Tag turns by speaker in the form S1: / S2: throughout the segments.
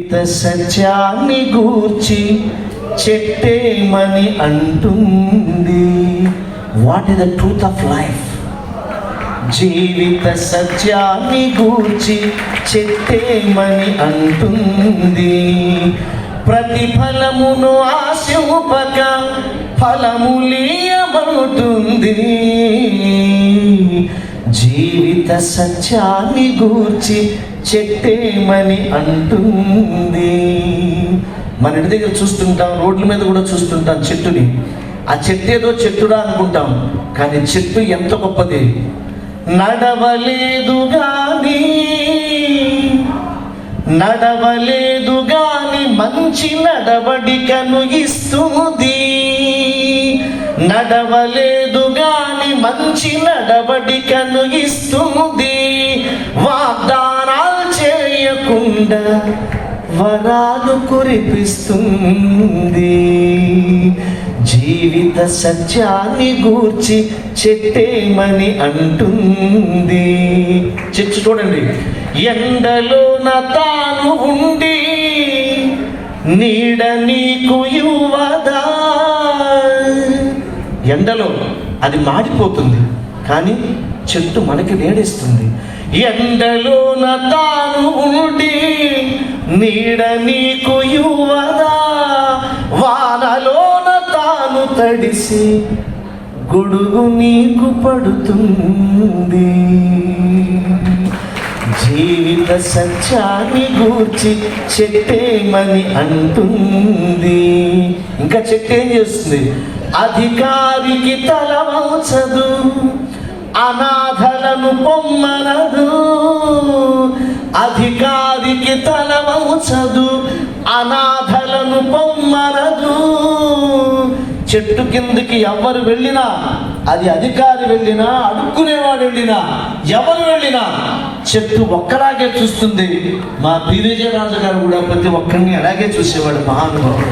S1: జీవిత సత్యాన్ని గూర్చి చెట్టేమని అంటుంది. What is the truth of life జీవిత సత్యాన్ని గూర్చి చెట్టేమని అంటుంది. ప్రతిఫలమును ఆశింపక ఫలములీయమవుతుంది జీవిత సత్యాన్ని గూర్చి చెట్టేమని అంటుంది. మన ఇంటి దగ్గర చూస్తుంటాం రోడ్ల మీద కూడా చూస్తుంటాం చెట్టుని. ఆ చెట్టు ఏదో చెట్టుడా అనుకుంటాం కానీ చెట్టు ఎంత గొప్పది? నడవలేదు గాని నడవలేదు గాని మంచి నడవడికను ఇస్తుంది. నడవలేదు గాని మంచి నడవడికను ఇస్తుంది. చేయకుండా వరాలు కురిపిస్తుంది. జీవిత సత్యాన్ని గూర్చి చెట్టేమని అంటుంది. చెట్టు చూడండి. ఎండలోన తాను ఉండి నీడ నీకు యువదా ఎండలో అది మాడిపోతుంది. కానీ చెట్టు మనకి నీడిస్తుంది ఎండలోన తాను ఉండి నీడ నీకు యువదా వానలోన తాను తడిసి గొడుగు నీకు పడుతుంది. జీవిత సత్యాన్ని గూర్చి చెట్టేమని అంటుంది. ఇంకా చెట్టు ఏం చేస్తుంది? అధికారికి తల వంచదు. అనాథలను పొమ్మనదు అధికారికి తల వంచదు అనాథలను పొమ్మనదు. చెట్టు కిందకి ఎవరు వెళ్ళినా అది అధికారి వెళ్ళినా అడుక్కునేవాడు వెళ్ళినా ఎవరు వెళ్ళినా చెట్టు ఒక్కలాగే చూస్తుంది. మా రాజు గారు కూడా ప్రతి ఒక్కరిని అలాగే చూసేవాడు మహానుభావుడు.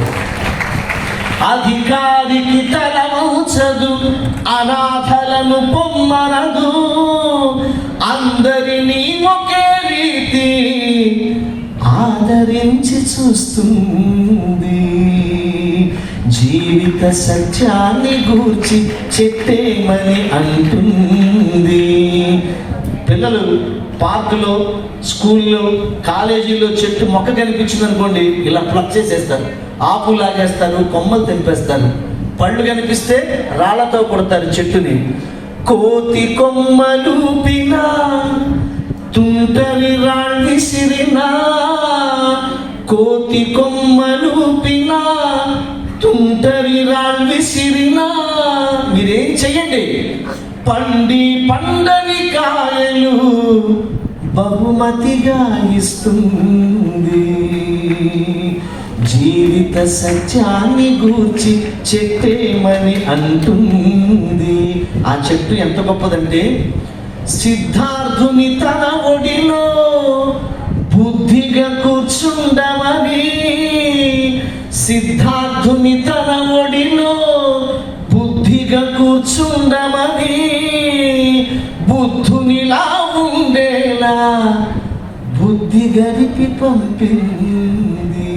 S1: అధికారికి తల అనాథలను పొమ్మనదు. అందరినీ ఒకే రీతి ఆదరించి చూస్తుంది. జీవిత సత్యాన్ని గూర్చి చెట్టేమని అంటుంది. పిల్లలు పార్కులో స్కూల్లో కాలేజీలో చెట్టు మొక్క కనిపించింది అనుకోండి ఇలా ప్లక్ చేసేస్తారు. ఆకు లాగేస్తారు కొమ్మలు తెంపేస్తారు. పళ్ళు కనిపిస్తే రాళ్ళతో కొడతారు చెట్టుని. కోతి కొమ్మలూపినా తుంటరి రాళ్ళు సిరినా కోతి కొమ్మలూపినా తుంటరి రాళ్ళు సిరినా. మీరేం చెయ్యండి? పండి పండని కాయలు బహుమతిగా ఇస్తుంది. జీవిత సత్యాన్ని గూర్చి చెట్టేమని అంటుంది. ఆ చెట్టు ఎంత గొప్పదంటే సిద్ధార్థుని తన ఒడిలో బుద్ధిగా కూర్చుండమని. సిద్ధార్థుని తన ఒడిలో బుద్ధిగా కూర్చుండమని. బుద్ధునిలా బుద్ధి గరిపి పంపింది.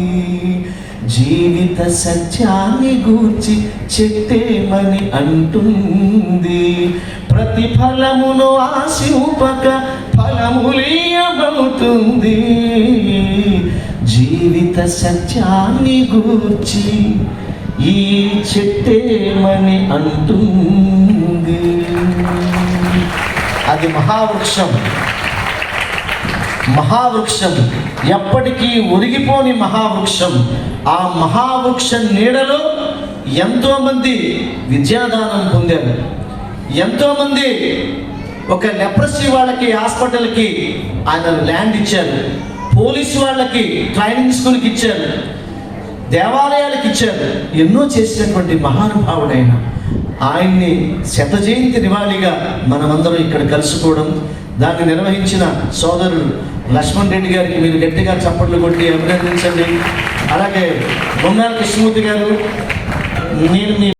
S1: జీవిత సత్యాన్ని గూర్చి చెట్టేమని అంటుంది. ప్రతిఫలమును ఆశింపక ఫలములీయమవుతుంది జీవిత సత్యాన్ని గూర్చి ఈ చెట్టేమని అంటుంది. అది మహావృక్షం. మహావృక్షం. ఎప్పటికీ ఉరిగిపోని మహావృక్షం. ఆ మహావృక్ష నీడలో ఎంతోమంది విద్యాదానం పొందారు. ఎంతోమంది ఒక లెప్రసీ వాళ్ళకి హాస్పిటల్కి ఆయన ల్యాండ్ ఇచ్చారు. పోలీస్ వాళ్ళకి ట్రైనింగ్ స్కూల్కి ఇచ్చారు. దేవాలయాలకు ఇచ్చారు. ఎన్నో చేసినటువంటి మహానుభావుడైన ఆయన్ని శత జయంతి నివాళిగా మనమందరం ఇక్కడ కలుసుకోవడం దాన్ని నిర్వహించిన సోదరుడు లక్ష్మణ్ రెడ్డి గారికి మీరు గట్టిగా చప్పట్లు కొట్టి అభినందించండి. అలాగే బొమ్మాల కృష్ణమూర్తి గారు నేను మీ